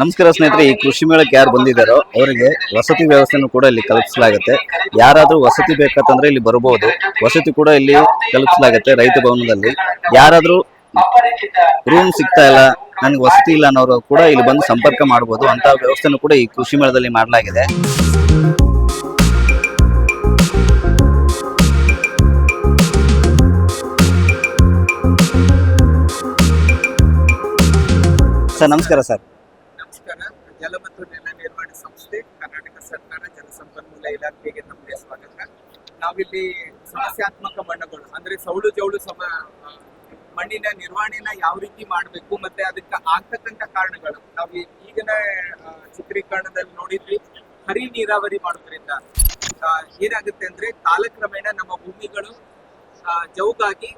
ನಮಸ್ಕಾರ ಸ್ನೇಹಿತರೆ, ಈ ಕೃಷಿ ಮೇಳಕ್ಕೆ ಯಾರು ಬಂದಿದ್ದಾರೋ ಅವರಿಗೆ ವಸತಿ ವ್ಯವಸ್ಥೆನೂ ಕೂಡ ಇಲ್ಲಿ ಕಲ್ಪಿಸಲಾಗುತ್ತೆ. ಯಾರಾದರೂ ವಸತಿ ಬೇಕಂತಂದ್ರೆ ಇಲ್ಲಿ ಬರಬಹುದು. ವಸತಿ ಕೂಡ ಇಲ್ಲಿ ಕಲ್ಪಿಸಲಾಗುತ್ತೆ ರೈತ ಭವನದಲ್ಲಿ. ಯಾರಾದರೂ ರೂಮ್ ಸಿಗ್ತಾ ಇಲ್ಲ, ನನಗೆ ವಸತಿ ಇಲ್ಲ ಅನ್ನೋರು ಕೂಡ ಇಲ್ಲಿ ಬಂದು ಸಂಪರ್ಕ ಮಾಡಬಹುದು ಅಂತ ವ್ಯವಸ್ಥೆನೂ ಕೂಡ ಈ ಕೃಷಿ ಮೇಳದಲ್ಲಿ ಮಾಡಲಾಗಿದೆ. ಸರ್, ನಮಸ್ಕಾರ ಸರ್ ನಮಸ್ಕಾರ ಜಲ ಮತ್ತು ನೆಲ ನಿರ್ವಹಣೆ ಸಂಸ್ಥೆ ಕರ್ನಾಟಕ ಸರ್ಕಾರ ಜಲಸಂಪನ್ಮೂಲ ಇಲಾಖೆಗೆ ನಮಗೆ ಸ್ವಾಗತ. ನಾವಿಲ್ಲಿ ಸಮಸ್ಯಾತ್ಮಕ ಮಣ್ಣುಗಳು ಅಂದ್ರೆ ಸೌಳು ಜೌಳು ಸಮ ಮಣ್ಣಿನ ನಿರ್ವಹಣೆನ ಯಾವ ರೀತಿ ಮಾಡಬೇಕು ಮತ್ತೆ ಅದಕ್ಕೆ ಆಗ್ತಕ್ಕಂತ ಕಾರಣಗಳು. ನಾವು ಈಗಿನ ಚಿತ್ರೀಕರಣದಲ್ಲಿ ನೋಡಿದ್ವಿ, ಹರಿ ನೀರಾವರಿ ಮಾಡೋದ್ರಿಂದ ಏನಾಗುತ್ತೆ ಅಂದ್ರೆ ಕಾಲಕ್ರಮೇಣ ನಮ್ಮ ಭೂಮಿಗಳು ಜೌಗಾಗಿ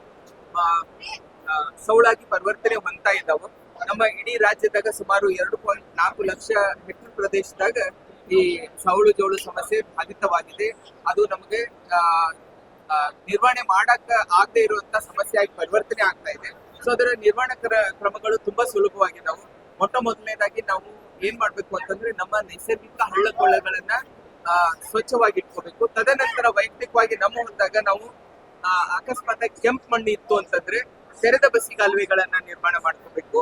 ಸೌಳಾಗಿ ಪರಿವರ್ತನೆ ಹೊಂದ್ತಾ ಇದ್ದಾವೆ. ನಮ್ಮ ಇಡೀ ರಾಜ್ಯದಾಗ ಸುಮಾರು ಎರಡು ಪಾಯಿಂಟ್ ನಾಲ್ಕು ಲಕ್ಷ ಹೆಕ್ಟರ್ ಪ್ರದೇಶದಾಗ ಈ ಸೌಳು ಜೋಳು ಸಮಸ್ಯೆ ಬಾಧಿತವಾಗಿದೆ. ಅದು ನಮಗೆ ನಿರ್ವಹಣೆ ಮಾಡಕ್ ಆಗದೆ ಇರುವಂತ ಸಮಸ್ಯೆಯಾಗಿ ಪರಿವರ್ತನೆ ಆಗ್ತಾ ಇದೆ. ಸೊ ಅದರ ನಿರ್ವಹಣಾ ಕ್ರ- ಕ್ರಮಗಳು ತುಂಬಾ ಸುಲಭವಾಗಿದ್ದಾವೆ ಮೊಟ್ಟ ಮೊದಲನೇದಾಗಿ ನಾವು ಏನ್ ಮಾಡ್ಬೇಕು ಅಂತಂದ್ರೆ ನಮ್ಮ ನೈಸರ್ಗಿಕ ಹಳ್ಳ ಕೊಳ್ಳಗಳನ್ನ ಸ್ವಚ್ಛವಾಗಿ ಇಟ್ಕೋಬೇಕು ತದನಂತರ ವೈಯಕ್ತಿಕವಾಗಿ ನಮ್ಮ ಹೊಂದಾಗ ನಾವು ಅಕಸ್ಮಾತ್ ಕೆಂಪು ಮಣ್ಣು ಇತ್ತು ಅಂತಂದ್ರೆ ತೆರೆದ ಬಸಿಗಾಲುವೆಗಳನ್ನ ನಿರ್ಮಾಣ ಮಾಡ್ಕೋಬೇಕು.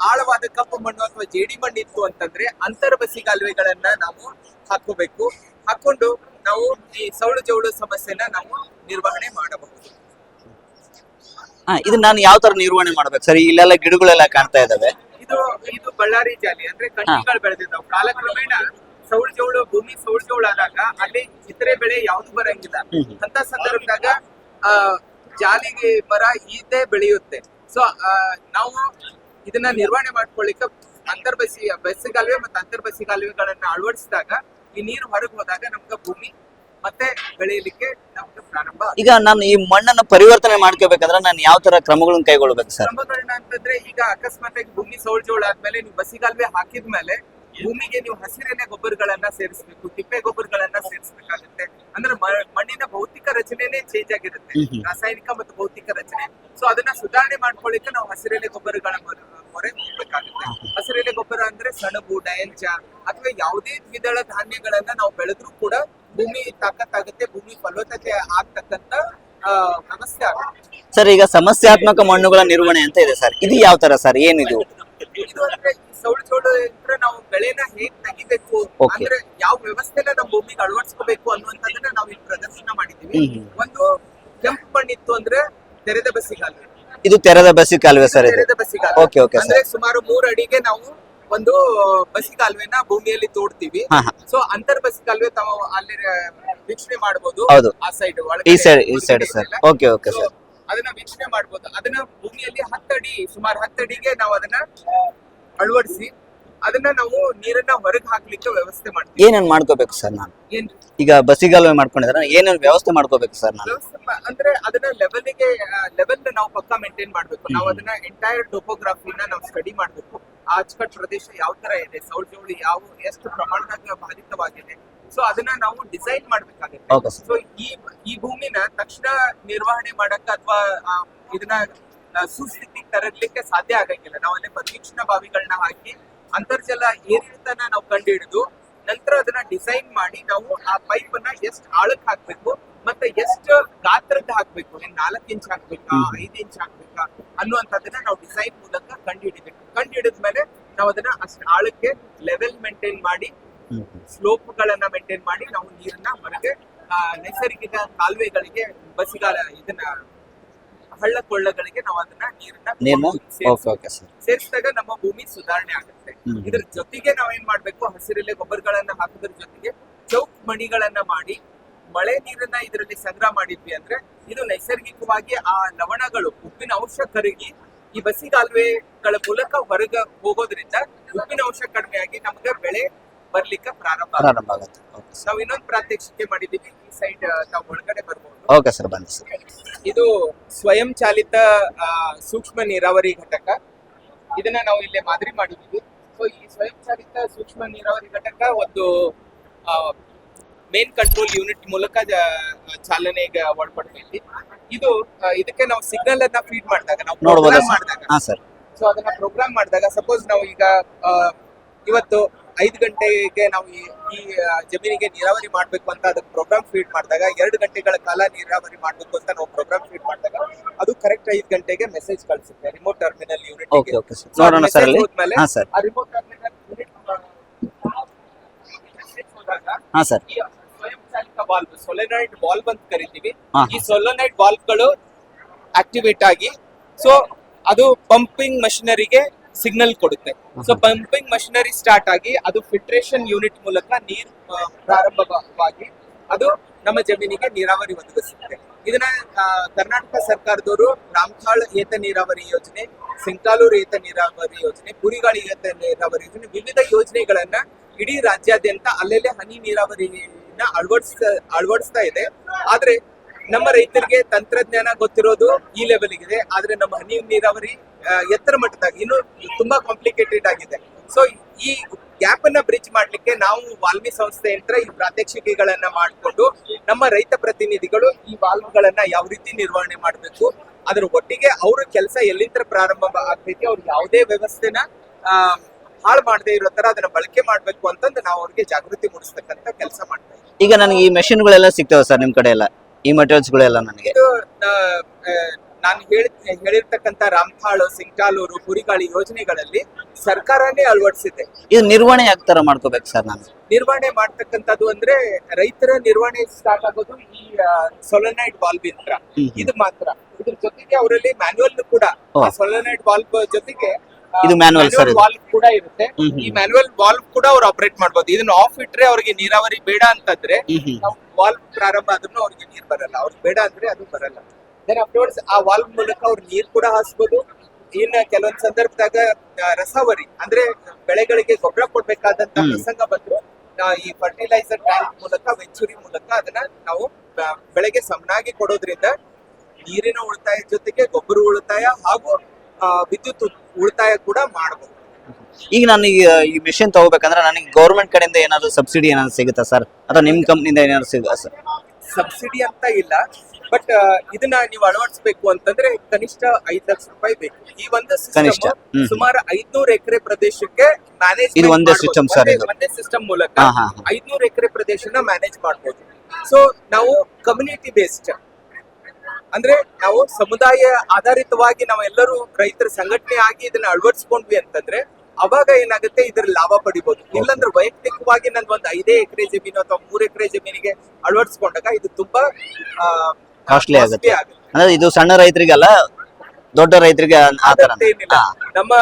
ಆಳವಾದ ಕಪ್ಪು ಮಣ್ಣು ಅಥವಾ ಜೇಡಿ ಮಣ್ಣು ಇತ್ತು ಅಂತಂದ್ರೆ ಅಂತರ ಬಸಿಗಾಲುವೆಗಳನ್ನ ನಾವು ಹಾಕೋಬೇಕು ಹಾಕೊಂಡು ನಾವು ಈ ಸೌಳು ಜೌಳು ಸಮಸ್ಯೆನ ನಾವು ನಿರ್ವಹಣೆ ಮಾಡಬಹುದು. ಹಾ ಇದು ನಾನು ಯಾವ ತರ ನಿರ್ವಹಣೆ ಮಾಡ್ಬೇಕು ಸರಿ? ಇಲ್ಲೆಲ್ಲ ಗಿಡಗಳೆಲ್ಲ ಕಾಣ್ತಾ ಇದಾವೆ ಇದು ಇದು ಬಳ್ಳಾರಿ ಜಾಲಿ ಅಂದ್ರೆ ಕಣ್ಣಿಗಳು ಬೆಳೆದಿದ್ದಾವೆ. ಕಾಲಕ್ರಮೇಣ ಸೌಳು ಜೌಳು ಭೂಮಿ ಸೌಳು ಜೌಳು ಆದಾಗ ಅಲ್ಲಿ ಇತರೆ ಬೆಳೆ ಯಾವ್ದು ಬರಂಗಿಲ್ಲ. ಅಂತ ಸಂದರ್ಭದಾಗ ಆ ಜಾಲಿಗೆ ಮರ ಇದೇ ಬೆಳೆಯುತ್ತೆ. ಸೊ ನಾವು ಇದನ್ನ ನಿರ್ವಹಣೆ ಮಾಡ್ಕೊಳ್ಳಿಕ್ಕೆ ಅಂತರ್ಬಸಿ ಬಸಿಗಾಲುವೆ ಮತ್ತೆ ಅಂತರ್ಬಸಿಗಾಲುವೆಗಳನ್ನ ಅಳವಡಿಸಿದಾಗ ಈ ನೀರು ಹೊರಗೆ ಹೋದಾಗ ನಮ್ಗೆ ಭೂಮಿ ಮತ್ತೆ ಬೆಳೆಯಲಿಕ್ಕೆ ನಮ್ಗೆ ಪ್ರಾರಂಭ ಈಗ ನಾನು ಈ ಮಣ್ಣನ್ನ ಪರಿವರ್ತನೆ ಮಾಡ್ಕೋಬೇಕಂದ್ರೆ ನಾನು ಯಾವ ತರ ಕ್ರಮಗಳನ್ನ ಕೈಗೊಳ್ಬೇಕು ಸರ್? ಕ್ರಮಗಳನ್ನ ಅಂತಂದ್ರೆ ಈಗ ಅಕಸ್ಮಾತ್ ಭೂಮಿ ಸೌಳ್ಜೋಳ ಆದ್ಮೇಲೆ ನೀವು ಬಸಿಗಾಲುವೆ ಹಾಕಿದ್ಮೇಲೆ ಭೂಮಿಗೆ ನೀವು ಹಸಿರೆಲೆ ಗೊಬ್ಬರಗಳನ್ನ ಸೇರಿಸಬೇಕು ತಿಪ್ಪೆ ಗೊಬ್ಬರಗಳನ್ನ ಸೇರಿಸಬೇಕಾಗುತ್ತೆ. ಅಂದ್ರೆ ಮಣ್ಣಿನ ಭೌತಿಕ ರಚನೆನೇ ಚೇಂಜ್ ಆಗಿರುತ್ತೆ. ರಾಸಾಯನಿಕ ಮತ್ತು ಭೌತಿಕ ರಚನೆ. ಸೊ ಅದನ್ನ ಸುಧಾರಣೆ ಮಾಡ್ಕೊಳ್ಳಿಕ್ಕೆ ನಾವು ಹಸಿರೆಲೆ ಗೊಬ್ಬರಗಳ ಮೊರೆ ಹೋಗ್ಬೇಕಾಗುತ್ತೆ. ಹಸಿರೆಲೆ ಗೊಬ್ಬರ ಅಂದ್ರೆ ಸಣಬು ಡಯಲ್ಚ ಅಥವಾ ಯಾವುದೇ ದ್ವಿದಳ ಧಾನ್ಯಗಳನ್ನ ನಾವು ಬೆಳೆದ್ರೂ ಕೂಡ ಭೂಮಿ ತಾಕತ್ತಾಗುತ್ತೆ ಭೂಮಿ ಫಲವತ್ತತೆ ಆಗ್ತಕ್ಕಂತ ಆಗುತ್ತೆ. ಸರ್ ಈಗ ಸಮಸ್ಯಾತ್ಮಕ ಮಣ್ಣುಗಳ ನಿರ್ವಹಣೆ ಅಂತ ಇದೆ ಸರ್. ಇದು ಯಾವ ತರ ಸರ್? ಏನಿದು? ಇದು ಅಂದ್ರೆ ಸೌಳು ಸೌಳು ಅಂದ್ರೆ ನಾವು ಬೆಳೆನ ಹೇಗ್ ತೆಗಿಬೇಕು. ಅಂದ್ರೆ ಯಾವ ವ್ಯವಸ್ಥೆನ ನಮ್ಮ ಭೂಮಿಗೆ ಅಳವಡಿಸ್ಕೋಬೇಕು ಅನ್ನುವಂಥದ್ದನ್ನ ನಾವು ಇಲ್ಲಿ ಪ್ರದರ್ಶನ ಮಾಡಿದೀವಿ. ಒಂದು ಕೆಂಪು ಮಣ್ಣಿತ್ತು ಅಂದ್ರೆ ತೆರೆದ ಬಸಿಗಾಲುವೆ ಇದು ತೆರೆದ ಬಸಿ ಕಾಲುವೆ ಸರ್ ಇದು? ತೆರೆದ ಬಸಿಗಾಲುವೆ ಓಕೆ ಓಕೆ ಅಂದ್ರೆ ಸರ್ ಸುಮಾರು ಮೂರ್ ಅಡಿಗೆ ನಾವು ಒಂದು ಬಸಿಗಾಲುವೆನ ಭೂಮಿಯಲ್ಲಿ ತೋಡ್ತೀವಿ. ಹಾ ಹಾ. ಸೊ ಅಂತರ್ ಬಸಿಗಾಲುವೆ ತಾವು ಅಲ್ಲಿ ವೀಕ್ಷಣೆ ಮಾಡಬಹುದು ಹೌದು. ಆ ಸೈಡ್ ಈ ಸೈಡ್ ಈ side sir okay okay So, sir ಅದನ್ನ ವೀಕ್ಷಣೆ ಮಾಡಬಹುದು ಅದನ್ನ ಭೂಮಿಯಲ್ಲಿ ಹತ್ತಡಿ ಸುಮಾರು ಹತ್ತಡಿಗೆ ನಾವು ಅದನ್ನ ಅಳವಡಿಸಿ ಅದನ್ನ ನಾವು ನೀರನ್ನ ಹೊರಗೆ ಹಾಕ್ಲಿಕ್ಕೆ ವ್ಯವಸ್ಥೆ ಮಾಡ್ತೀವಿ. ಏನೇನ್ ಮಾಡ್ಕೋಬೇಕು ಸರ್ ನಾನು? ಏನ್? ಈಗ ಬಸಿಗಾಲುವೆ ಮಾಡ್ಕೊಂಡಿದ್ರೆ ಏನೇನು ವ್ಯವಸ್ಥೆ ಮಾಡ್ಕೋಬೇಕು ಸರ್ ನಾನು? ವ್ಯವಸ್ಥೆ ಮಾ- ಅಂದ್ರೆ ಅದನ್ನ ಲೆವೆಲ್ಗೆ ಲೆವೆಲ್ ನಾವು ಪಕ್ಕ ಮೇಂಟೈನ್ ಮಾಡ್ಬೇಕು. ನಾವು ಅದನ್ನ ಎಂಟೈರ್ ಟೋಪೋಗ್ರಾಫಿನ ನಾವು ಸ್ಟಡಿ ಮಾಡ್ಬೇಕು. ಆ ಅಚ್ಚುಕಟ್ಟು ಪ್ರದೇಶ ಯಾವ ತರ ಇದೆ ಸೌಲ್ ಜೋಳಿ ಯಾವ ಎಷ್ಟು ಪ್ರಮಾಣದಾಗ ಬಾಧಿತವಾಗಿದೆ. ಸೊ ಅದನ್ನ ನಾವು ಡಿಸೈನ್ ಮಾಡ್ಬೇಕಾಗುತ್ತೆ. ಸೊ ಈ ಈ ಭೂಮಿನ ತಕ್ಷಣ ನಿರ್ವಹಣೆ ಮಾಡಕ್ಕ ಅಥವಾ ಇದನ್ನ ಸುಸ್ಥಿತಿಗೆ ತರಲಿಕ್ಕೆ ಸಾಧ್ಯ ಆಗಂಗಿಲ್ಲ. ನಾವು ಅಲ್ಲಿ ಪರೀಕ್ಷಣ ಬಾವಿಗಳನ್ನ ಹಾಕಿ ಅಂತರ್ಜಲ ಏರಿಳಿತನ ನಾವು ಕಂಡು ಹಿಡಿದು ನಂತರ ಅದನ್ನ ಡಿಸೈನ್ ಮಾಡಿ ನಾವು ಆ ಪೈಪ್ ಅನ್ನ ಎಷ್ಟು ಆಳಕ್ ಹಾಕ್ಬೇಕು ಮತ್ತೆ ಎಷ್ಟು ಗಾತ್ರದ ಹಾಕ್ಬೇಕು ಏನ್ ನಾಲ್ಕು ಇಂಚ್ ಹಾಕ್ಬೇಕಾ. ಐದು ಇಂಚ್ ಹಾಕ್ಬೇಕಾ ಅನ್ನುವಂಥದ್ದನ್ನ ನಾವು ಡಿಸೈನ್ ಮೂಲಕ ಕಂಡು ಹಿಡಿಬೇಕು ಕಂಡು ಹಿಡಿದ್ಮೇಲೆ ನಾವು ಅದನ್ನ ಅಷ್ಟು ಆಳಕ್ಕೆ ಲೆವೆಲ್ ಮೇಂಟೈನ್ ಮಾಡಿ ಸ್ಲೋಪ್ಗಳನ್ನ ಸ್ಲೋಪ್ ಗಳನ್ನ ಮೇಂಟೈನ್ ಮಾಡಿ ನಾವು ನೀರನ್ನ ಹೊರಗೆ ನೈಸರ್ಗಿಕ ಕಾಲುವೆಗಳಿಗೆ ಬಸಿಗಾಲ ಇದನ್ನ ಹಳ್ಳ ಕೊಳ್ಳಗಳಿಗೆ ನಾವು ಅದನ್ನ ನೀರನ್ನ ಸೇರಿಸಿದಾಗ ಓಕೆ ಓಕೆ ಸರ್. ಸೇರ್ಸಿದಾಗ ನಮ್ಮ ಭೂಮಿ ಸುಧಾರಣೆ ಆಗುತ್ತೆ. ಇದ್ರ ಜೊತೆಗೆ ಏನ್ ಮಾಡ್ಬೇಕು? ಹಸಿರೆಲೆ ಗೊಬ್ಬರಗಳನ್ನ ಹಾಕೋದ್ರ ಜೊತೆಗೆ ಚೌಕ್ ಮಣಿಗಳನ್ನ ಮಾಡಿ ಮಳೆ ನೀರನ್ನ ಇದರಲ್ಲಿ ಸಂಗ್ರಹ ಮಾಡಿದ್ವಿ ಅಂದ್ರೆ ಇದು ನೈಸರ್ಗಿಕವಾಗಿ ಆ ಲವಣಗಳು ಉಪ್ಪಿನ ಅಂಶ ಕರಗಿ ಈ ಬಸಿಗಾಲುವೆಗಳ ಮೂಲಕ ಹೊರಗೆ ಹೋಗೋದ್ರಿಂದ ಉಪ್ಪಿನ ಅಂಶ ಕಡಿಮೆಯಾಗಿ ನಮ್ಗೆ ಬೆಳೆ ಬರ್ಲಿಕ್ಕೆ ಪ್ರಾರಂಭ. ಪ್ರಾರಂಭ ಆಗುತ್ತೆ. ನಾವು ಇನ್ನೊಂದು ಪ್ರಾತ್ಯಕ್ಷಿಕೆ ಮಾಡಿದೀವಿ ಈ ಸೈಡ್ ನಾವು ಒಳಗಡೆ ಬರ್ಬೋದು. ಓಕೆ ಸರ್ ಬನ್ನಿ ಸರ್ ಇದು ಸ್ವಯಂ ಚಾಲಿತ ಆ, ಸೂಕ್ಷ್ಮ ನೀರಾವರಿ ಘಟಕ. ಇದನ್ನ ನಾವು ಇಲ್ಲಿ ಮಾದರಿ ಮಾಡಿದೀವಿ ಸೊ ಈ ಸ್ವಯಂ ಚಾಲಿತ ಸೂಕ್ಷ್ಮ ನೀರಾವರಿ ಘಟಕ ಒಂದು ಮೇನ್ ಕಂಟ್ರೋಲ್ ಯೂನಿಟ್ ಮೂಲಕ ಜ- ಚಾಲನೆಗೆ ಒಳಪಡ್ತೈತಿ ಇದು ಆ, ಇದಕ್ಕೆ ನಾವು ಸಿಗ್ನಲ್ ಅನ್ನ ಫೀಡ್ ಮಾಡಿದಾಗ ನಾವು ನೋಡ್ಬೋದಾ program ಸರ್ ಮಾಡಿದಾಗ. ಹಾ ಸರ್ ಸೊ ಅದನ್ನ ಪ್ರೋಗ್ರಾಮ್ ಮಾಡಿದಾಗ ಸಪೋಸ್ ನಾವು ಈಗ ಆ, ಇವತ್ತು ಐದು ಗಂಟೆಗೆ ನಾವು ಈ ಜಮೀನಿಗೆ ನೀರಾವರಿ ಮಾಡ್ಬೇಕು ಅಂತ ಅದಕ್ಕೆ ಪ್ರೋಗ್ರಾಮ್ ಫೀಡ್ ಮಾಡಿದಾಗ ಎರಡು ಗಂಟೆಗಳ ಕಾಲ ನೀರಾವರಿ ಮಾಡ್ಬೇಕು ಅಂತ ನಾವು ಪ್ರೋಗ್ರಾಮ್ ಫೀಡ್ ಮಾಡಿದಾಗ ಅದು ಕರೆಕ್ಟ್ ಐದು ಗಂಟೆಗೆ message ಕಳಿಸುತ್ತೆ remote terminal okay unit okay sir ನೋಡೋಣ ಸರ್ ಅಲ್ಲಿ. ಹಾ ಸರ್ ಆ ರಿಮೋಟ್ ಟರ್ಮಿನಲ್ ಯೂನಿಟ್ ಹಾ ಸರ್ ಈ ಸ್ವಯಂಚಾಲಿತ ವಾಲ್ವ್ ಸೊಲೆನಾಯ್ಡ್ ವಾಲ್ವ್ ಅಂತ ಕರಿತೀವಿ. ಈ ಸೊಲೆನಾಯ್ಡ್ ವಾಲ್ವ್ಗಳು ಆಕ್ಟಿವೇಟ್ ಆಗಿ ಸೊ ಅದು ಪಂಪಿಂಗ್ ಮಷಿನರಿಗೆ ಸಿಗ್ನಲ್ ಕೊಡುತ್ತೆ. ಸೊ ಪಂಪಿಂಗ್ ಮಷಿನರಿ ಸ್ಟಾರ್ಟ್ ಆಗಿ ಅದು ಫಿಲ್ಟ್ರೇಷನ್ ಯೂನಿಟ್ ಮೂಲಕ ನೀರು ಪ್ರಾರಂಭವಾಗಿ ಅದು ನಮ್ಮ ಜಮೀನಿಗೆ ನೀರಾವರಿ ಒದಗಿಸುತ್ತೆ. ಇದನ್ನ ಕರ್ನಾಟಕ ಸರ್ಕಾರದವರು ರಾಮಕಾಳ್ ಏತ ನೀರಾವರಿ ಯೋಜನೆ ಸಿಂಕಾಲೂರು ಏತ ನೀರಾವರಿ ಯೋಜನೆ ಪುರಿಗಾಳಿ ಏತ ನೀರಾವರಿ ಯೋಜನೆ ವಿವಿಧ ಯೋಜನೆಗಳನ್ನ ಇಡೀ ರಾಜ್ಯಾದ್ಯಂತ ಅಲ್ಲೆಲ್ಲೇ ಹನಿ ನೀರಾವರಿನ ಅಳವಡಿಸ ಅಳವಡಿಸ್ತಾ ಇದೆ. ಆದ್ರೆ ನಮ್ಮ ರೈತರಿಗೆ ತಂತ್ರಜ್ಞಾನ ಗೊತ್ತಿರೋದು ಈ ಲೆವೆಲ್ ಇದೆ ಆದ್ರೆ ನಮ್ಮ ಹನಿ ನೀರಾವರಿ ಎತ್ತರ ಮಟ್ಟದಾಗ ಇನ್ನು ತುಂಬಾ ಕಾಂಪ್ಲಿಕೇಟೆಡ್ ಆಗಿದೆ. ಸೊ ಈ ಗ್ಯಾಪ್ ಅನ್ನ ಬ್ರಿಡ್ಜ್ ಮಾಡ್ಲಿಕ್ಕೆ ನಾವು ವಾಲ್ಮಿ ಸಂಸ್ಥೆ ಅಂತ ಈ ಪ್ರಾತ್ಯಕ್ಷಿಕೆಗಳನ್ನ ಮಾಡಿಕೊಂಡು ನಮ್ಮ ರೈತ ಪ್ರತಿನಿಧಿಗಳು ಈ ವಾಲ್ವ್ಗಳನ್ನ ಯಾವ ರೀತಿ ನಿರ್ವಹಣೆ ಮಾಡಬೇಕು ಅದ್ರ ಒಟ್ಟಿಗೆ ಅವ್ರ ಕೆಲಸ ಎಲ್ಲಿಂದ ಪ್ರಾರಂಭ ಆಗ್ತೈತಿ ಅವ್ರು ಯಾವುದೇ ವ್ಯವಸ್ಥೆನ ಆ, ಹಾಳು ಮಾಡದೆ ಇರೋ ತರ ಅದನ್ನ ಬಳಕೆ ಮಾಡ್ಬೇಕು ಅಂತಂದು ನಾವು ಅವ್ರಿಗೆ ಜಾಗೃತಿ ಮೂಡಿಸ್ತಕ್ಕಂತ ಕೆಲಸ ಮಾಡ್ತೇವೆ ಇದ್ದೀವಿ. ಈಗ ನನಗೆ ಈ ಮೆಷಿನ್ಗಳೆಲ್ಲ ಸಿಗ್ತಾವೆ ಸರ್ ನಿಮ್ ಕಡೆ ಎಲ್ಲ ಈ ಮಟೀರಿಯಲ್ಸ್ಗಳೆಲ್ಲ ನನಗೆ. ಇದು ನಾನು ಹೇಳಿ ಹೇಳಿರ್ತಕ್ಕಂತ ರಾಮತಾಳು ಸಿಂಕಾಲೂರು ಕುರಿಗಾಳಿ ಯೋಜನೆಗಳಲ್ಲಿ ಸರ್ಕಾರನೇ ಅಳವಡಿಸಿದೆ. ಇದು ನಿರ್ವಹಣೆ ಯಾವ ತರ ಮಾಡ್ಕೋಬೇಕು ಸರ್ ನಾನು? ನಿರ್ವಹಣೆ ಮಾಡ್ತಕ್ಕಂಥದ್ದು ಅಂದ್ರೆ ರೈತರ ನಿರ್ವಹಣೆ ಸ್ಟಾರ್ಟ್ ಆಗೋದು ಈ ಸೊಲನೈಡ್ ವಾಲ್ವ್ ಇಂತ್ರ ಇದು ಮಾತ್ರ. ಇದ್ರ ಜೊತೆಗೆ ಅವರಲ್ಲಿ ಮ್ಯಾನ್ಯುವಲ್ ಕೂಡ. ಸೊಲನೈಡ್ ವಾಲ್ವ್ ಜೊತೆಗೆ ಇದು manual ಸರ್. ವಾಲ್ವ್ ಕೂಡ ಇರುತ್ತೆ. ಈ ಮ್ಯಾನ್ಯುವಲ್ ವಾಲ್ವ್ ಕೂಡ ಅವ್ರು ಆಪರೇಟ್ ಮಾಡಬಹುದು ಇದನ್ನ ಆಫ್ ಇಟ್ರೆ ಅವ್ರಿಗೆ ನೀರಾವರಿ ಬೇಡ ಅಂತಂದ್ರೆ. ವಾಲ್ವ್ ಪ್ರಾರಂಭ ಆದ್ರೂ ಅವ್ರಿಗೆ ನೀರ್ ಬರಲ್ಲ. ಅವ್ರಿಗೆ ಬೇಡ ಅಂದ್ರೆ ಅದು ಬರಲ್ಲ. ದೆನ್ ಅಫ್ಟರ್ಸ್ ಆ ವಾಲ್ವ್ ಮೂಲಕ ಅವ್ರು ನೀರ್ ಕೂಡ ಹಾಸ್ಬೋದು. ಇನ್ನ ಕೆಲವೊಂದ್ ಸಂದರ್ಭದಾಗ ರಸವರಿ ಅಂದ್ರೆ ಬೆಳೆಗಳಿಗೆ ಗೊಬ್ಬರ ಕೊಡ್ಬೇಕಾದಂತ. ಪ್ರಸಂಗ ಬಂದ್ರು. ಈ ಫರ್ಟಿಲೈಸರ್ ಟ್ಯಾಂಕ್ ಮೂಲಕ ವೆಂಚುರಿ ಮೂಲಕ ಅದನ್ನ ನಾವು ಬೆಳೆಗೆ ಸಮನಾಗಿ ಕೊಡೋದ್ರಿಂದ ನೀರಿನ ಉಳಿತಾಯ ಜೊತೆಗೆ ಗೊಬ್ಬರ ಉಳಿತಾಯ ಹಾಗೂ ವಿದ್ಯುತ್ ಉಳಿತಾಯ ಕೂಡ ಮಾಡಬಹುದು ಈಗ ನಾನು ಈ ಈ ಮಿಷನ್ ತಗೋಬೇಕಂದ್ರೆ ನನಗೆ ಗೌರ್ಮೆಂಟ್ ಕಡೆಯಿಂದ ಏನಾದ್ರು ಸಬ್ಸಿಡಿ ಏನಾದ್ರು ಸಿಗುತ್ತಾ ಸರ್ ಅಥವಾ ನಿಮ್ ಕಂಪ್ನಿಯಿಂದ ಏನಾದ್ರು ಸಿಗುತ್ತಾ ಸರ್ ಸಬ್ಸಿಡಿ ಅಂತ ಇಲ್ಲ ಬಟ್ ಇದನ್ನ ನೀವು ಅಳವಡಿಸಬೇಕು ಅಂತಂದ್ರೆ ಕನಿಷ್ಠ ಐದ್ ಲಕ್ಷ ರೂಪಾಯಿ ಬೇಕು ಈ ಒಂದು ಕನಿಷ್ಠ. ಸಿಸ್ಟಮ್ ಹ್ಮ್. ಸುಮಾರು ಐದ್ನೂರು ಎಕರೆ ಪ್ರದೇಶಕ್ಕೆ ಮ್ಯಾನೇಜ್ ಇದು ಒಂದೇ system sir ಇದು. ಒಂದೇ ಸಿಸ್ಟಮ್ ಮೂಲಕ ಹಾ ಹಾ ಹಾ. ಐದ್ನೂರು ಎಕರೆ ಪ್ರದೇಶನ ಮ್ಯಾನೇಜ್ ಮಾಡಬಹುದು ಸೊ ನಾವು ಕಮ್ಯುನಿಟಿ ಬೇಸ್ಡ್ ಅಂದ್ರೆ ನಾವು ಸಮುದಾಯ ಆಧಾರಿತವಾಗಿ ನಾವೆಲ್ಲರೂ ರೈತರ ಸಂಘಟನೆ ಆಗಿ ಇದನ್ನ ಅಳವಡಿಸ್ಕೊಂಡ್ವಿ ಅಂತಂದ್ರೆ ಅವಾಗ ಏನಾಗುತ್ತೆ? ಇದ್ರ ಲಾಭ ಪಡಿಬಹುದು ಇಲ್ಲಾಂದ್ರೆ ವೈಯಕ್ತಿಕವಾಗಿ ನನ್ ಒಂದ್ ಐದೇ ಎಕರೆ ಜಮೀನು ಅಥವಾ ಮೂರ್ ಎಕರೆ ಜಮೀನಿಗೆ ಅಳವಡಿಸ್ಕೊಂಡಾಗ ಇದು ತುಂಬಾ ಕಾಸ್ಟ್ಲಿ ಆಗುತ್ತೆ. ಅಂದ್ರೆ ಇದು ಸಣ್ಣ ರೈತರಿಗಲ್ಲ ದೊಡ್ಡ ರೈತರಿಗೆ ಏನಿಲ್ಲ. ನಮ್ಮ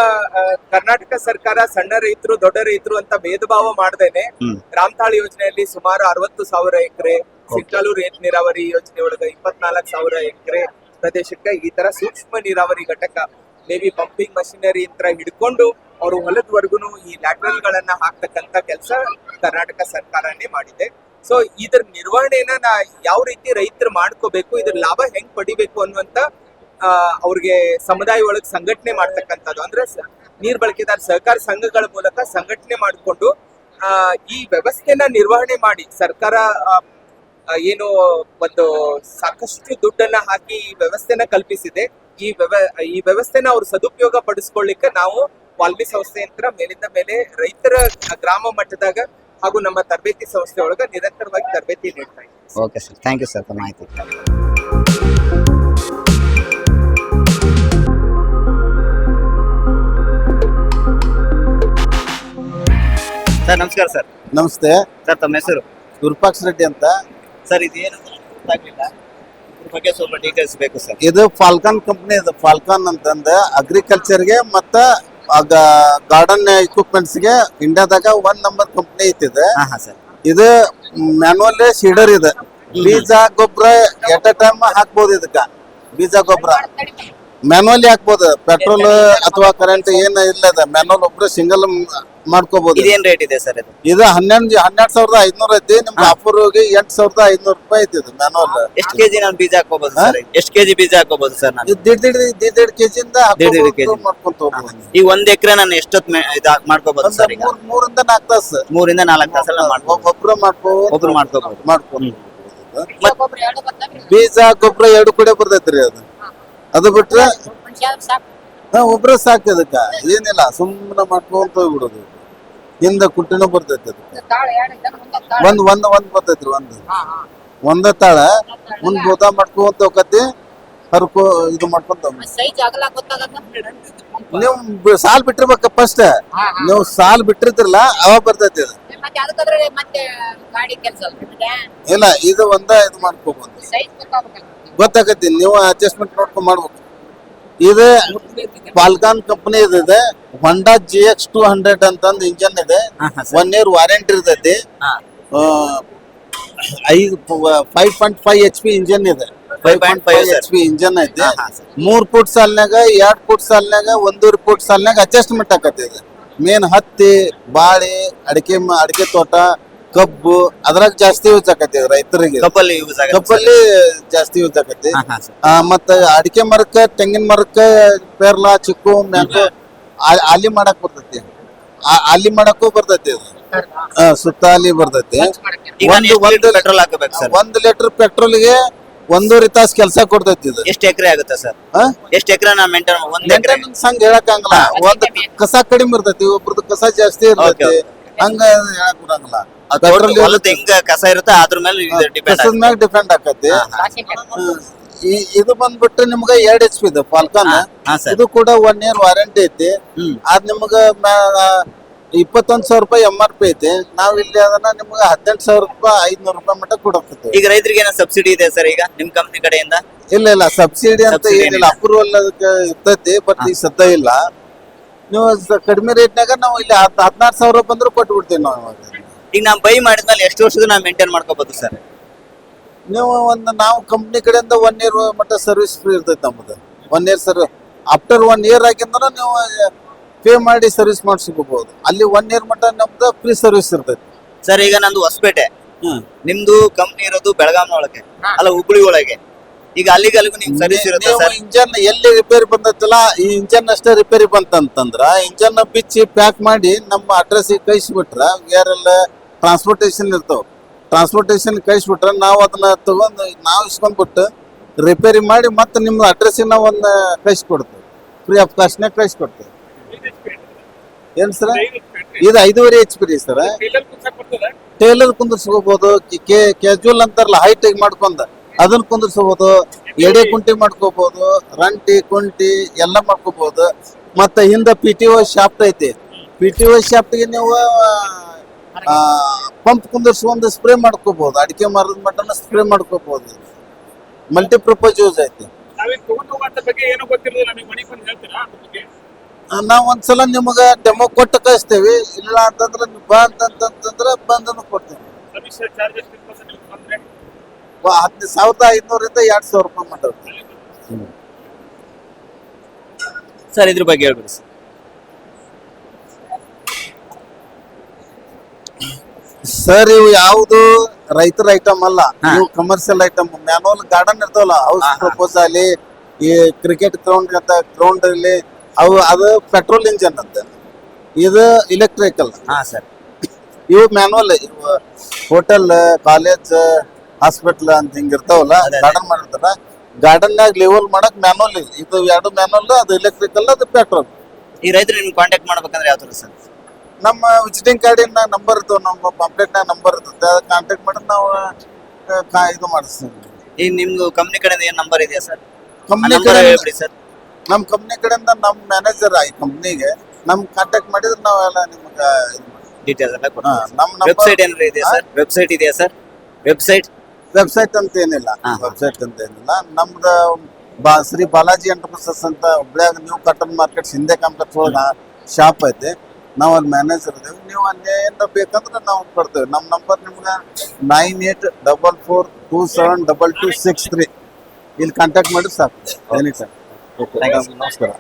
ಕರ್ನಾಟಕ ಸರ್ಕಾರ ಸಣ್ಣ ರೈತರು ದೊಡ್ಡ ರೈತರು ಅಂತ ಭೇದ ಭಾವ ಮಾಡ್ದೇನೆ ರಾಮ್ತಾಳ್ ಯೋಜನೆಯಲ್ಲಿ ಸುಮಾರು ಅರವತ್ತು ಸಾವಿರ ಎಕರೆ ಚಿಕ್ಕಲು ಏತ್ ನೀರಾವರಿ ಯೋಜನೆ ಒಳಗ ಇಪ್ಪತ್ನಾಲ್ಕು ಸಾವಿರ ಎಕರೆ ಪ್ರದೇಶಕ್ಕೆ ಈ ತರ ಸೂಕ್ಷ್ಮ ನೀರಾವರಿ ಘಟಕ ಮೇ ಬಿ ಪಂಪಿಂಗ್ ಮಷಿನರಿ ಯಂತ್ರ ಹಿಡ್ಕೊಂಡು ಅವರು ಹೊಲದವರೆಗೂ ಈ ಲ್ಯಾಟ್ರಲ್ ಗಳನ್ನ ಹಾಕ್ತಕ್ಕಂತ ಕೆಲಸ ಕರ್ನಾಟಕ ಸರ್ಕಾರನೇ ಮಾಡಿದೆ. ಸೊ ಇದ್ರ ನಿರ್ವಹಣೆನ ನಾ ಯಾವ ರೀತಿ ರೈತರು ಮಾಡ್ಕೋಬೇಕು, ಇದ್ರ ಲಾಭ ಹೆಂಗ್ ಪಡಿಬೇಕು ಅನ್ನುವಂತ ಅವ್ರಿಗೆ ಸಮುದಾಯ ಒಳಗೆ ಸಂಘಟನೆ ಮಾಡ್ತಕ್ಕಂಥದ್ದು. ಅಂದ್ರೆ ನೀರ್ ಬಳಕೆದಾರ ಸಹಕಾರ ಸಂಘಗಳ ಮೂಲಕ ಸಂಘಟನೆ ಮಾಡಿಕೊಂಡು ಈ ವ್ಯವಸ್ಥೆನ ನಿರ್ವಹಣೆ ಮಾಡಿ, ಸರ್ಕಾರ ಏನು ಒಂದು ಸಾಕಷ್ಟು ದುಡ್ಡನ್ನ ಹಾಕಿ ಈ ವ್ಯವಸ್ಥೆನ ಕಲ್ಪಿಸಿದೆ. ಈ ವ್ಯವ ಈ ವ್ಯವಸ್ಥೆನ ಅವ್ರು ಸದುಪಯೋಗ ಪಡಿಸ್ಕೊಳ್ಳಿಕ್ಕೆ ನಾವು ವಾಲ್ಮಿ ಸಂಸ್ಥೆ ಯಂತ್ರ ಮೇಲಿಂದ ಮೇಲೆ ರೈತರ ಗ್ರಾಮ ಮಟ್ಟದಾಗ ಹಾಗೂ ನಮ್ಮ ತರಬೇತಿ ಸಂಸ್ಥೆ ಒಳಗ ನಿರಂತರವಾಗಿ ತರಬೇತಿ ನೀಡ್ತಾ ಇದ್ದೀವಿ. Okay sir thank you sir ತಮ್ಮ ಮಾಹಿತಿ. ಸರ್ ನಮಸ್ಕಾರ ಸರ್. ನಮಸ್ತೆ. ಸರ್ ತಮ್ಮ ಹೆಸರು? ವಿರೂಪಾಕ್ಷ ರೆಡ್ಡಿ ಅಂತ. ಸರ್ ಇದು ಏನು ಗೊತ್ತಾಗ್ಲಿಲ್ಲ. ಇದ್ರ ಬಗ್ಗೆ ಸ್ವಲ್ಪ ಡೀಟೇಲ್ಸ್ ಬೇಕು ಸರ್. ಇದು ಫಾಲ್ಕಾನ್ ಕಂಪ್ನಿ ಇದು ಫಾಲ್ಕಾನ್ ಅಂತಂದ ಅಗ್ರಿಕಲ್ಚರ್ಗೆ ಮತ್ತ ಗಾರ್ಡನ್ಗೆ ಇಂಡಿಯಾದಾಗ ಒನ್ ನಂಬರ್ ಕಂಪ್ನಿ ಐತಿ ಇದು ಹಾ ಹಾ ಸರ್. ಇದು ಮ್ಯಾನುವಲ್ ಸೀಡರ್ ಇದೆ. ಬೀಜ ಗೊಬ್ಬರ ಎಟ್ ಅ ಟೈಮ್ ಹಾಕ್ಬೋದು ಇದಕ್ಕ. ಬೀಜ ಗೊಬ್ಬರ. ಮ್ಯಾನುವಲಿ ಹಾಕ್ಬೋದು. ಪೆಟ್ರೋಲ್ ಅಥವಾ ಕರೆಂಟ್ ಏನ್ ಇಲ್ಲ ಅದ ಮ್ಯಾನುವಲ್ ಒಬ್ರು ಸಿಂಗಲ್ ಮಾಡ್ಕೋಬಹುದು ಇದೇನ್ ರೇಟ್ ಇದೆ ಸರ್ ಇದು? ಇದು ಹನ್ನೆರಡು ಹನ್ನೆರಡು ಸಾವಿರದ ಐದ್ನೂರ ಐತಿ. ನಿಮ್. ಆಫರ್ ಹೋಗಿ ಎಂಟು ಸಾವಿರದ ಐದ್ನೂರು ರೂಪಾಯಿ ಐತಿ ಇದು ಮ್ಯಾನುವಲ್ ಎಷ್ಟು ಕೆಜಿ ನಾನು ಬೀಜ ಹಾಕೋಬಹುದು ಸರ್? ಎಷ್ಟು ಕೆಜಿ ಬೀಜ ಹಾಕೋಬಹುದು ಸರ್ ನಾನು? ದಿಡ್ ದಿಡ್ ದಿಡ್ ದಿಡ್ ಕೆಜಿಯಿಂದ ದಿಡ್ ದಿಡ್ ಕೆಜಿ. ಮಾಡ್ಕೊಂತ ಹೋಗ್ಬೋದು ಈಗ ಒಂದ್ ಎಕರೆ ನಾನು ಎಷ್ಟೊತ್ ಇದು ಮಾಡ್ಕೋಬಹುದು ಸರ್ ಈಗ? ಮೂರಿಂದ ನಾಲ್ಕು ತಾಸು. ಮೂರಿಂದ ನಾಲ್ಕು ತಾಸ ಮಾಡ್ಬೋದು. ಗೊಬ್ಬರ ಮಾಡ್ಕೋ ಒಬ್ರು ಮಾಡ್ಕೋಬಹುದು ಮಾಡ್ಕೊಂಡು ಮತ್ ಬೀಜ ಗೊಬ್ಬರ ಎರಡು ಕಡೆ ಬರ್ತೈತ್ರಿ ಅದು. ಅದು ಬಿಟ್ರೆ ಹಾ ಒಬ್ರ ಸಾಕು ಅದಕ್ಕ ಏನಿಲ್ಲ ಸುಮ್ಮನೆ ಮಾಡ್ಕೊಂತ ಹೋಗ್ಬಿಡೋದು ಹಿಂದ ಕುಟ್ಟಿನೂ ಬರ್ತೈತಿ ಅದು ಒಂದ್ ಒಂದ್ ಒಂದ್ ಬರ್ತೈತ್ರಿ ಒಂದ್ ಹಾ ಹಾ ಒಂದ ತಾಳ ಮುಂದ್ ಬೋದ ಮಾಡ್ಕೊಂತ ಹೋಗತಿ ಹರ್ಕೋ ಇದು ಮಾಡ್ಕೊಂತ ಹೋಗ್ಬೇಕು. ಸೈಜ್ ಆಗಲ್ಲ ಗೊತ್ತಾಗಲ್ಲ ನೀವು ಬ- ಸಾಲ್ ಬಿಟ್ಟಿರ್ಬೇಕ ಫಸ್ಟ್ ಹಾ, ಹಾ. ನೀವು ಸಾಲ್ ಬಿಟ್ಟಿರ್ತಿರಲ್ಲ ಅವಾಗ ಬರ್ತೈತಿ ಅದು ಮತ್ತೆ ಅದಕ್ಕಾದ್ರೆ ಮತ್ತೆ ಗಾಡಿ ಕೆಲಸ ನಿಮಗೆ ಇಲ್ಲ ಇದು ಒಂದ ಇದು ಮಾಡ್ಕೋಬಹುದು ಸೈಜ್ ಗೊತ್ತಾಗಬೇಕಲ್ಲ ಗೊತ್ತಾಗತಿ ನೀವು ಅಡ್ಜಸ್ಟ್ಮೆಂಟ್ ನೋಡ್ಕೊಂಡು ಮಾಡ್ಬೇಕು. ಇದು ಪಾಲ್ಕಾನ್ ಕಂಪನಿ ಇದೆ Honda G X two hundred ಅಂತಂದ್ ಇಂಜನ್ ಇದೆ. ಒನ್ ಇಯರ್ ವಾರಂಟಿ ಇರ್ತೈತಿ. ಐದು five point five H P engine ಇದೆ. Five point five H P engine ಐತಿ. ಮೂರು ಫುಟ್ ಸಾಲ್ನಾಗ ಎರಡ್ ಫುಟ್ ಸಾಲ್ನಾಗ ಒಂದೂವರೆ ಫುಟ್ ಸಾಲ್ನಾಗ ಅಡ್ಜಸ್ಟ್ಮೆಂಟ್ ಆಕತ್ತೆ ಇದು ಮೇನ್ ಹತ್ತಿ ಬಾಳೆ ಅಡಿಕೆ ಅಡಿಕೆ ತೋಟ ಕಬ್ಬು ಅದ್ರಾಗ ಜಾಸ್ತಿ ಯೂಸ್ ಆಕತಿ ರೈತರಿಗೆ. ಕಬ್ಬಲ್ಲಿ ಯೂಸ್ ಕಬ್ಬಲ್ಲಿ ಜಾಸ್ತಿ ಯೂಸ್ ಆಕತಿ ಮತ್ತ ಅಡಿಕೆ ಮರಕ್ಕ ತೆಂಗಿನ ಮರಕ್ಕ ಪೇರ್ಲ ಚಿಕ್ಕು ಮ್ಯಾಂಗೋ ಆಲಿ ಮಾಡಕ್ ಬರ್ತೈತಿ. ಆ- ಆಲಿ ಮಾಡಕ್ಕೂ ಬರ್ತೈತಿ ಅದು. ಆ, ಸುತ್ತ ಆಲಿ ಬರ್ತೈತಿ. ಒಂದು ಒಂದು ಪೆಟ್ರೋಲ್ ಹಾಕಬೇಕು ಸರ್? ಒಂದ್ ಲೀಟರ್ ಪೆಟ್ರೋಲ್ಗೆ ಒಂದೂವರೆ ತಾಸು ಕೆಲಸ ಕೊಡ್ತೈತಿ ಇದು. ಎಷ್ಟು ಎಕರೆ ಆಗುತ್ತೆ ಸರ್? ಎಷ್ಟು ಎಕರೆ ನಾ ಮೇಂಟೈನ್ ಒಂದ್ ಎಕರೆ? ಹಂಗ ಹೇಳಕ್ಕಾಗಲ್ಲ ಒಂದು ಕಸ ಕಡಿಮೆ ಇರ್ತೈತಿ ಒಬ್ರದ್ದು ಕಸ ಜಾಸ್ತಿ ಇರ್ತೈತಿ. ಹಂಗ ಹೇಳಕ್ ಬರಂಗಿಲ್ಲ ಹೊಲದ ಹೆಂಗ ಕಸ ಇರುತ್ತೆ ಅದ್ರ ಮೇಲೆ ಡಿಪೆಂಡ್ ಕಸದ ಮ್ಯಾಗ ಡಿಪೆಂಡ್ ಆಕತಿ. ಈ- ಇದು ಬಂದ್ಬಿಟ್ಟು ನಿಮ್ಗ ಎರಡ್ ಎಚ್ ಪಿ ಇದು ಫಾಲ್ಕನ್ ಹಾ ಸರ್. ಇದು ಕೂಡ ಒನ್ ಇಯರ್ ವಾರಂಟಿ ಐತಿ. ಹ್ಮ್. ಅದ್ ನಿಮ್ಗ ಇಪ್ಪತ್ತೊಂದ್ ಸಾವಿರ ರೂಪಾಯಿ ಎಂ ಆರ್ ಪಿ ಐತಿ. ನಾವ್ ಇಲ್ಲಿ ಅದನ್ನ ನಿಮ್ಗ ಹದಿನೆಂಟು ಸಾವಿರ ರೂಪಾಯಿ ಐದ್ನೂರು ರೂಪಾಯಿ ಮಟ್ಟ ಕೊಡಕತ್ತೀವಿ. ಈಗ ರೈತರಿಗೆ ಏನೋ ಸಬ್ಸಿಡಿ ಇದೆ ಸರ್ ಈಗ ನಿಮ್ ಕಂಪ್ನಿ ಕಡೆಯಿಂದ? ಇಲ್ಲ ಇಲ್ಲ ಸಬ್ಸಿಡಿ ಅಂತ Subsidy ಏನಿಲ್ಲ. ಏನಿಲ್ಲ. ಅಪ್ರೂವಲ್ ಅದಕ್ಕೆ ಇರ್ತೈತಿ ಬಟ್ ಈಗ ಸದ್ಯ ಇಲ್ಲ. ನೀವು ಸ- ಕಡಿಮೆ ರೇಟ್ನಾಗ ನಾವು ಇಲ್ಲಿ ಹತ್ ಹದಿನಾರು ಸಾವಿರ ರೂಪಾಯಿ ಬಂದ್ರು ಕೊಟ್ಟು ಬಿಡ್ತೀವಿ ನಾವು ಇವಾಗ. ಈಗ ನಾವು ಬೈ ಮಾಡಿದ್ಮೇಲೆ ಎಷ್ಟು ವರ್ಷದ ನಾವು ಮೇಂಟೈನ್ ಮಾಡ್ಕೋಬಹುದು ಸರ್ ನೀವು ಒಂದು ನಾವು ಕಂಪ್ನಿ ಕಡೆಯಿಂದ ಒನ್ ಇಯರ್ ಮಟ್ಟ ಸರ್ವಿಸ್ ಫ್ರೀ ಇರ್ತೈತೆ ನಮ್ಮದು one year sir after one year ಆಗಿಂದ ನೀವು ಪೇ ಮಾಡಿ ಸರ್ವಿಸ್ ಮಾಡಿಸ್ಕೋಬಹುದು ಅಲ್ಲಿ ಒನ್ ಇಯರ್ ಮಟ್ಟ ನಮ್ದು ಫ್ರೀ ಸರ್ವಿಸ್ ಇರ್ತೈತಿ. ಸರ್ ಈಗ ನಂದು ಹೊಸಪೇಟೆ. ಹ್ಮ್. ನಿಮ್ದು ಕಂಪ್ನಿ ಇರೋದು ಬೆಳಗಾಂ ಒಳಗೆ ಅಲ್ಲ ಹುಬ್ಳಿ ಒಳಗೆ ಈಗ ಅಲ್ಲಿಗೆ ಅಲ್ಲಿಗೂ ನೀವು ಸರ್ವಿಸ್ ಇರುತ್ತೆ ಸರ್? ಇಂಜನ್ ಎಲ್ಲಿ ರಿಪೇರಿ ಬಂದತ್ತಲ್ಲ ಈ ಇಂಜನ್ ಅಷ್ಟೇ ರಿಪೇರಿ ಬಂತಂತಂದ್ರ ಇಂಜನ್ ಬಿಚ್ಚಿ ಪ್ಯಾಕ್ ಮಾಡಿ ನಮ್ಮ ಅಡ್ರೆಸ್ ಕಳಿಸ್ಬಿಟ್ರ ಯಾರೆಲ್ಲ ಟ್ರಾನ್ಸ್ಪೋರ್ಟೇಷನ್ ಇರ್ತಾವ. ಟ್ರಾನ್ಸ್ಪೋರ್ಟೇಷನ್ ಕಳಿಸ್ಬಿಟ್ರ ನಾವು ಅದನ್ನ ತಗೊಂಡು ನಾವು ಇಸ್ಕೊಂಡ್ಬಿಟ್ಟು ರಿಪೇರಿ ಮಾಡಿ ಮತ್ತೆ ನಿಮ್ಮ ಅಡ್ರೆಸ್ಸಿನ ನಾವು ಒಂದು ಕಳಿಸ್ಕೊಡ್ತೇವೆ. Free of ಕಾಸ್ಟ್ನೇ ಕಳಿಸ್ಕೊಡ್ತೇವೆ. ಏನ್ ಸರ್? ಇದು ಐದೂವರೆ ಎಚ್ ಪಿ ರೀ ಸರ್. ಟೇಲರ್ ಕೆ ಕ್ಯಾಜುವಲ್ ಅಂತಾರಲ್ಲ ಹೈಟ್ ಮಾಡ್ಕೊಂಡ. ಅದನ್ನ ಕುಂದಿರ್ಸ್ಬೋದು ಎಡೆ ಕುಂಟಿ ಮಾಡ್ಕೋಬಹುದು ರಂಟಿ ಕುಂಟಿ ಎಲ್ಲ ಮಾಡ್ಕೋಬಹುದು ಮತ್ತೆ ಹಿಂದ ಪಿ ಟಿ ಒ ಶಾಫ್ಟ್ ಐತಿ. ಪಿ ಟಿ ಒ ಶಾಫ್ಟ್ಗೆ ನೀವು ಪಂಪ್ ಕುಂದಿರ್ಸ್ಕೊಂಡು ಸ್ಪ್ರೇ ಮಾಡ್ಕೋಬಹುದು ಅಡಿಕೆ ಮರದ ಮಟ್ಟನ ಸ್ಪ್ರೇ ಮಾಡ್ಕೋಬಹುದು ಮಲ್ಟಿಪರ್ಪಸ್ ಯೂಸ್ ಐತಿ. ನಾವ್ ಒಂದ್ಸಲ ನಿಮಗ ಡೆಮೋ ಕೊಟ್ಟು ಕಳಿಸ್ತೇವಿ. ಇಲ್ಲ ಅಂತಂದ್ರೆ ಬಾ ಅಂತಂತಂದ್ರೆ ಬಂದನು ಕೊಡ್ತೇವೆ ಸರ್ವಿಸ್ ಚಾರ್ಜ್ ಎಷ್ಟು ಇರ್ತದೆ ನಿಮ್ಗೆ ಬಂದ್ರೆ ಹತ್ತು ಸಾವಿರದ ಐದ್ನೂರಿಂದ ಎರಡ್ ಸಾವಿರ ರೂಪಾಯಿ ಮಟ್ಟ ಸರ್ ಇದ್ರ ಬಗ್ಗೆ ಹೇಳ್ಬಿಡಿ ಸರ್. ಸರ್ ಇವು ಯಾವುದು ರೈತರ ಐಟಮ್ ಅಲ್ಲ. ಇವು ಕಮರ್ಷಿಯಲ್ ಐಟಮ್ ಮ್ಯಾನುವಲ್ ಗಾರ್ಡನ್ ಇರ್ತಾವಲ್ಲ ಹೌಸ್. ಪ್ರಪೋಸ್ ಅಲ್ಲಿ ಈ ಕ್ರಿಕೆಟ್ ಗ್ರೌಂಡ್ ಅಂತ ಗ್ರೌಂಡ್ ಅಲ್ಲಿ ಅವು ಅದು ಪೆಟ್ರೋಲ್ ಇಂಜನ್ ಅಂತ. ಇದು ಇಲೆಕ್ಟ್ರಿಕಲ್ ಹಾ ಸರ್. ಇವು ಮ್ಯಾನುವಲ್ ಇವು ಹೋಟೆಲ್ ಕಾಲೇಜ್ ಹಾಸ್ಪಿಟಲ್ ಅಂತ ಹಿಂಗ ಇರ್ತಾವಲ್ಲ. ಗಾರ್ಡನ್ ಮಾಡಿರ್ತಾರ. ಗಾರ್ಡನ್ ನಾಗ ಲೆವೆಲ್ ಮಾಡಕ್ ಮ್ಯಾನುವಲ್ ಇದು ಎರಡು ಮ್ಯಾನುವಲ್ ಅದು ಎಲೆಕ್ಟ್ರಿಕಲ್ ಅದು ಪೆಟ್ರೋಲ್ ಈ ರೈತರು ನಿಮ್ಗೆ ಕಾಂಟ್ಯಾಕ್ಟ್ ಮಾಡ್ಬೇಕಂದ್ರೆ ಯಾವ ಸರ್? ನಮ್ಮ ವಿಸಿಟಿಂಗ್ ಕಾರ್ಡಿನ ನಂಬರ್ ಇರ್ತವೆ ನಮ್ಮ ಪಾಂಪ್ಲೆಟ್ ನಂಬರ್ ಇರ್ತದೆ ಅದು ಕಾಂಟ್ಯಾಕ್ಟ್ ಮಾಡಿ ನಾವು ಕಾ- ಇದು ಮಾಡಿಸ್ತೀವಿ. ಈ ನಿಮ್ದು ಕಂಪ್ನಿ ಕಡೆಯಿಂದ ಏನ್ ನಂಬರ್ ಇದೆಯಾ ಸರ್? ಕಂಪ್ನಿ ನಂಬರ್ ಕಡೆ ಹೇಳ್ಬಿಡಿ ಸರ್. ನಮ್ಮ ಕಂಪ್ನಿ ಕಡೆಯಿಂದ ನಮ್ಮ ಮ್ಯಾನೇಜರ್ ಈ ಕಂಪ್ನಿಗೆ ನಮ್ ಕಾಂಟ್ಯಾಕ್ಟ್ ಮಾಡಿದ್ರೆ ನಾವೆಲ್ಲ ನಿಮ್ಗೆ. ಡೀಟೇಲ್ಸ್ ಎಲ್ಲ ಕೊಡ್ತೀವಿ ನಮ್ಮ ನಂಬರ್ ವೆಬ್ಸೈಟ್ ಏನಾರ ಇದೆಯಾ ಸರ್? ವೆಬ್ಸೈಟ್ ಇದೆಯಾ ಸರ್? ವೆಬ್ಸೈಟ್ ವೆಬ್ಸೈಟ್ ಅಂತ ಏನಿಲ್ಲ. ವೆಬ್ಸೈಟ್ ಅಂತ ಏನಿಲ್ಲ. ನಮ್ದು ಬಾ ಶ್ರೀ ಬಾಲಾಜಿ ಎಂಟರ್ಪ್ರೈಸಸ್ ಅಂತ ಹುಬ್ಳ್ಯಾಗ ನ್ಯೂ ಕಾಟನ್ ಮಾರ್ಕೆಟ್ ಹಿಂದೆ ಕಾಂಪ್ಲೆಕ್ಸ್ ಒಳಗ ಶಾಪ್ ಐತೆ. ನಾವು ಅಲ್ಲಿ ಮ್ಯಾನೇಜರ್ ಇದೇವಿ. ನೀವು ಅಲ್ಲಿ ಏನಾರ ಬೇಕಂದ್ರೆ ನಾವು ಕೊಡ್ತೇವೆ. ನಮ್ಮ ನಂಬರ್ ನಿಮ್ಗೆ nine eight double four two seven double two six three ಇಲ್ಲಿ ಕಾಂಟ್ಯಾಕ್ಟ್ ಮಾಡಿ ಸಾಕು. ಎನಿ ಟೈಮ್ ಓಕೆ ನಮಸ್ಕಾರ.